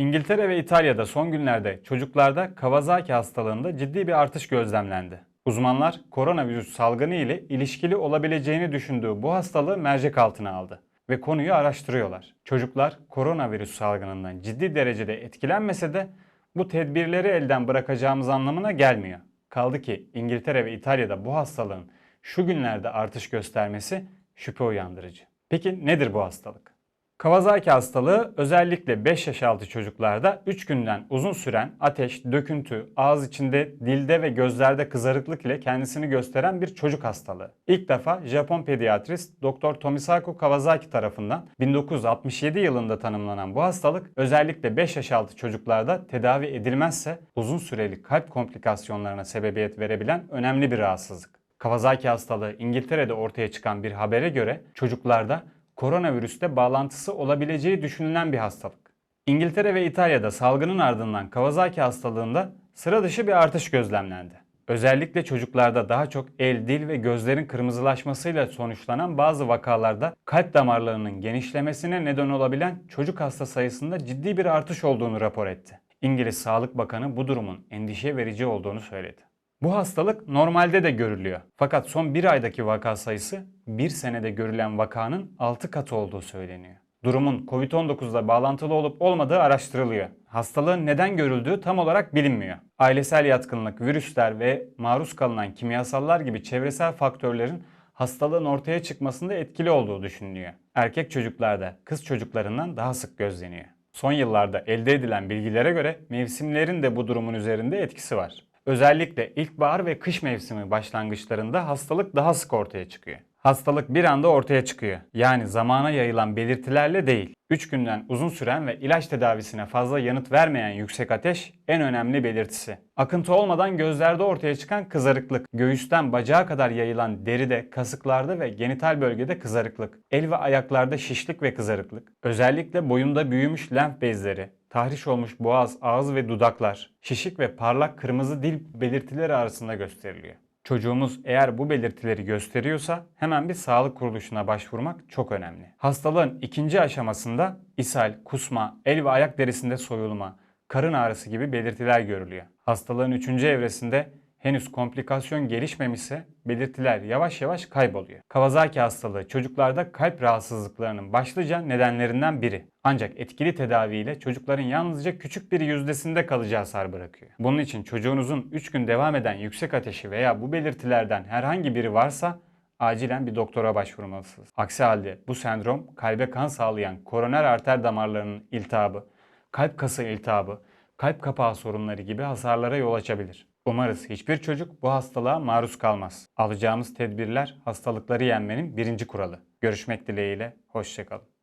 İngiltere ve İtalya'da son günlerde çocuklarda Kawasaki hastalığında ciddi bir artış gözlemlendi. Uzmanlar koronavirüs salgını ile ilişkili olabileceğini düşündüğü bu hastalığı mercek altına aldı ve konuyu araştırıyorlar. Çocuklar koronavirüs salgınından ciddi derecede etkilenmese de bu tedbirleri elden bırakacağımız anlamına gelmiyor. Kaldı ki İngiltere ve İtalya'da bu hastalığın şu günlerde artış göstermesi şüphe uyandırıcı. Peki nedir bu hastalık? Kawasaki hastalığı özellikle 5 yaş altı çocuklarda 3 günden uzun süren ateş, döküntü, ağız içinde, dilde ve gözlerde kızarıklık ile kendisini gösteren bir çocuk hastalığı. İlk defa Japon pediatrist Dr. Tomisaku Kawasaki tarafından 1967 yılında tanımlanan bu hastalık özellikle 5 yaş altı çocuklarda tedavi edilmezse uzun süreli kalp komplikasyonlarına sebebiyet verebilen önemli bir rahatsızlık. Kawasaki hastalığı İngiltere'de ortaya çıkan bir habere göre çocuklarda koronavirüste bağlantısı olabileceği düşünülen bir hastalık. İngiltere ve İtalya'da salgının ardından Kawasaki hastalığında sıra dışı bir artış gözlemlendi. Özellikle çocuklarda daha çok el, dil ve gözlerin kırmızılaşmasıyla sonuçlanan bazı vakalarda kalp damarlarının genişlemesine neden olabilen çocuk hasta sayısında ciddi bir artış olduğunu rapor etti. İngiliz Sağlık Bakanı bu durumun endişe verici olduğunu söyledi. Bu hastalık normalde de görülüyor. Fakat son bir aydaki vaka sayısı bir senede görülen vakanın 6 katı olduğu söyleniyor. Durumun Covid-19'la bağlantılı olup olmadığı araştırılıyor. Hastalığın neden görüldüğü tam olarak bilinmiyor. Ailesel yatkınlık, virüsler ve maruz kalınan kimyasallar gibi çevresel faktörlerin hastalığın ortaya çıkmasında etkili olduğu düşünülüyor. Erkek çocuklarda kız çocuklarından daha sık gözleniyor. Son yıllarda elde edilen bilgilere göre mevsimlerin de bu durumun üzerinde etkisi var. Özellikle ilkbahar ve kış mevsimi başlangıçlarında hastalık daha sık ortaya çıkıyor. Hastalık bir anda ortaya çıkıyor. Yani zamana yayılan belirtilerle değil. 3 günden uzun süren ve ilaç tedavisine fazla yanıt vermeyen yüksek ateş en önemli belirtisi. Akıntı olmadan gözlerde ortaya çıkan kızarıklık, göğüsten bacağa kadar yayılan deride, kasıklarda ve genital bölgede kızarıklık, el ve ayaklarda şişlik ve kızarıklık, özellikle boyunda büyümüş lenf bezleri, tahriş olmuş boğaz, ağız ve dudaklar, şişik ve parlak kırmızı dil belirtileri arasında gösteriliyor. Çocuğumuz eğer bu belirtileri gösteriyorsa hemen bir sağlık kuruluşuna başvurmak çok önemli. Hastalığın ikinci aşamasında ishal, kusma, el ve ayak derisinde soyulma, karın ağrısı gibi belirtiler görülüyor. Hastalığın üçüncü evresinde henüz komplikasyon gelişmemişse belirtiler yavaş yavaş kayboluyor. Kawasaki hastalığı çocuklarda kalp rahatsızlıklarının başlıca nedenlerinden biri. Ancak etkili tedaviyle çocukların yalnızca küçük bir yüzdesinde kalıcı hasar bırakıyor. Bunun için çocuğunuzun 3 gün devam eden yüksek ateşi veya bu belirtilerden herhangi biri varsa acilen bir doktora başvurmalısınız. Aksi halde bu sendrom kalbe kan sağlayan koroner arter damarlarının iltihabı, kalp kası iltihabı, kalp kapağı sorunları gibi hasarlara yol açabilir. Umarız hiçbir çocuk bu hastalığa maruz kalmaz. Alacağımız tedbirler hastalıkları yenmenin birinci kuralı. Görüşmek dileğiyle, hoşçakalın.